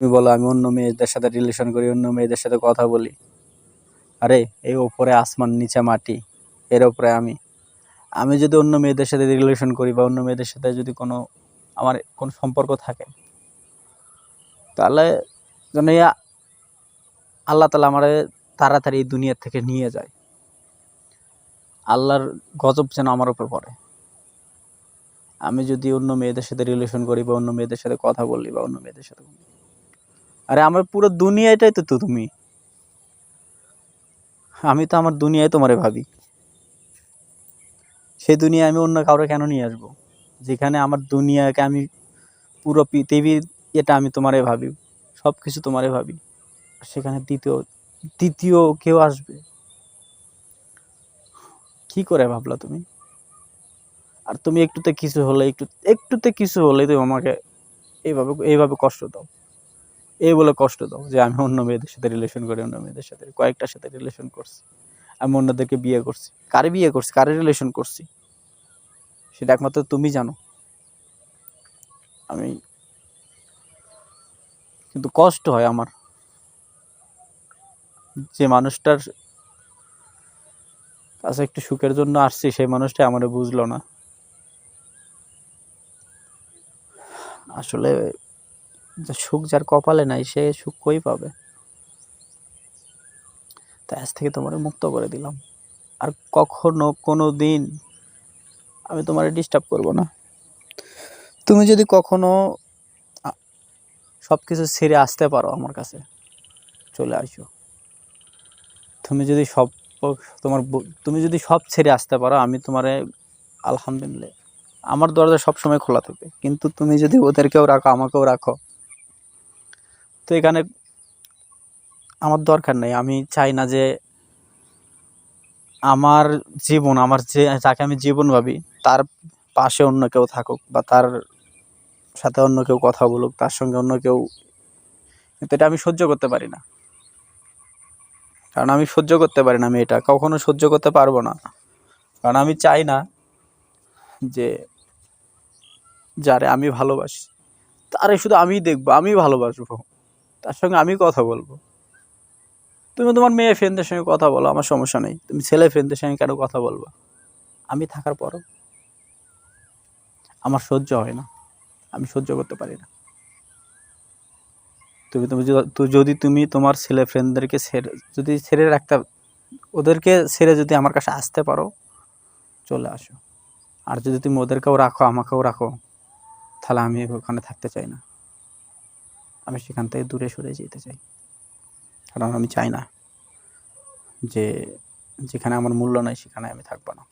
তুমি বলো, আমি অন্য মেয়েদের সাথে রিলেশন করি, অন্য মেয়েদের সাথে কথা বলি। আরে, এই ওপরে আসমান, নিচে মাটি, এর ওপরে আমি। আমি যদি অন্য মেয়েদের সাথে রিলেশন করি বা অন্য মেয়েদের সাথে যদি কোনো, আমার কোনো সম্পর্ক থাকে, তাহলে যেন আল্লাহ তালা আমার তাড়াতাড়ি এই দুনিয়ার থেকে নিয়ে যায়। আল্লাহর গজব যেন আমার উপর পড়ে। আমি যদি অন্য মেয়েদের সাথে রিলেশন করি বা অন্য মেয়েদের সাথে কথা বলি বা অন্য মেয়েদের সাথে আরে আমার পুরো দুনিয়াটাই তো তো তুমি। আমি তো আমার দুনিয়ায় তোমারে ভাবি। সেই দুনিয়া আমি অন্য কাউরে কেন নিয়ে আসব? যেখানে আমার দুনিয়াকে আমি পুরো পৃথিবীর এটা আমি তোমারে ভাবি সব কিছু তোমারে ভাবি। সেখানে দ্বিতীয় দ্বিতীয় কেউ আসবে? কি করে ভাবলা তুমি? আর তুমি একটুতে কিছু হলে, একটু একটুতে কিছু হলে তুমি আমাকে এইভাবে এইভাবে কষ্ট দাও। এই বলে কষ্ট দাও যে আমি অন্য মেয়েদের সাথে রিলেশন করি, অন্য মেয়েদের সাথে, কয়েকটার সাথে রিলেশন করছি। আমি অন্যদেরকে বিয়ে করছি। কারে বিয়ে করছি? কারে রিলেশন করছি? সেটা একমাত্র তুমি জানো। আমি কিন্তু কষ্ট হয় আমার। যে মানুষটার কাছে একটু সুখের জন্য আসছি, সেই মানুষটা আমার বুঝলো না। আসলে সুখ যার কপালে নাই, সে সুখ কই পাবে? তাই আজ থেকে তোমার মুক্ত করে দিলাম। আর কখনো কোনো দিন আমি তোমার ডিস্টার্ব করব না। তুমি যদি কখনো সব কিছু ছেড়ে আসতে পারো আমার কাছে, চলে আসো। তুমি যদি সব তোমার তুমি যদি সব ছেড়ে আসতে পারো, আমি তোমারে, আলহামদুলিল্লাহ, আমার দরজা সবসময় খোলা থাকবে কিন্তু তুমি যদি ওদেরকেও রাখো, আমাকেও রাখো তো এখানে আমার দরকার নেই। আমি চাই না যে আমার জীবন, আমার যে, যাকে আমি জীবন ভাবি, তার পাশে অন্য কেউ থাকুক বা তার সাথে অন্য কেউ কথা বলুক, তার সঙ্গে অন্য কেউ, কিন্তু এটা আমি সহ্য করতে পারি না। কারণ আমি সহ্য করতে পারি না আমি এটা কখনো সহ্য করতে পারব না। কারণ আমি চাই না যে যারে আমি ভালোবাসি, তারে শুধু আমি দেখব আমি ভালোবাসবো। তার সঙ্গে আমি কথা বলব। তুমি তোমার মেয়ে ফ্রেন্ডদের সঙ্গে কথা বলো, আমার সমস্যা নেই। তুমি ছেলে ফ্রেন্ডদের সঙ্গে কেন কথা বলব। আমি থাকার পরও আমার সহ্য হয় না। আমি সহ্য করতে পারি না। তুমি তুমি যদি- তুমি তোমার ছেলে ফ্রেন্ডদেরকে ছেড়ে, যদি ছেড়ে রাখতে, ওদেরকে ছেড়ে যদি আমার কাছে আসতে পারো, চলে আসো। আর যদি তুমি ওদেরকেও রাখো, আমাকেও রাখো, তাহলে আমি ওখানে থাকতে চাই না। আমি সেখান থেকে দূরে সরে যেতে চাই। কারণ আমি চাই না যে যেখানে আমার মূল্য নাই সেখানে আমি থাকব না।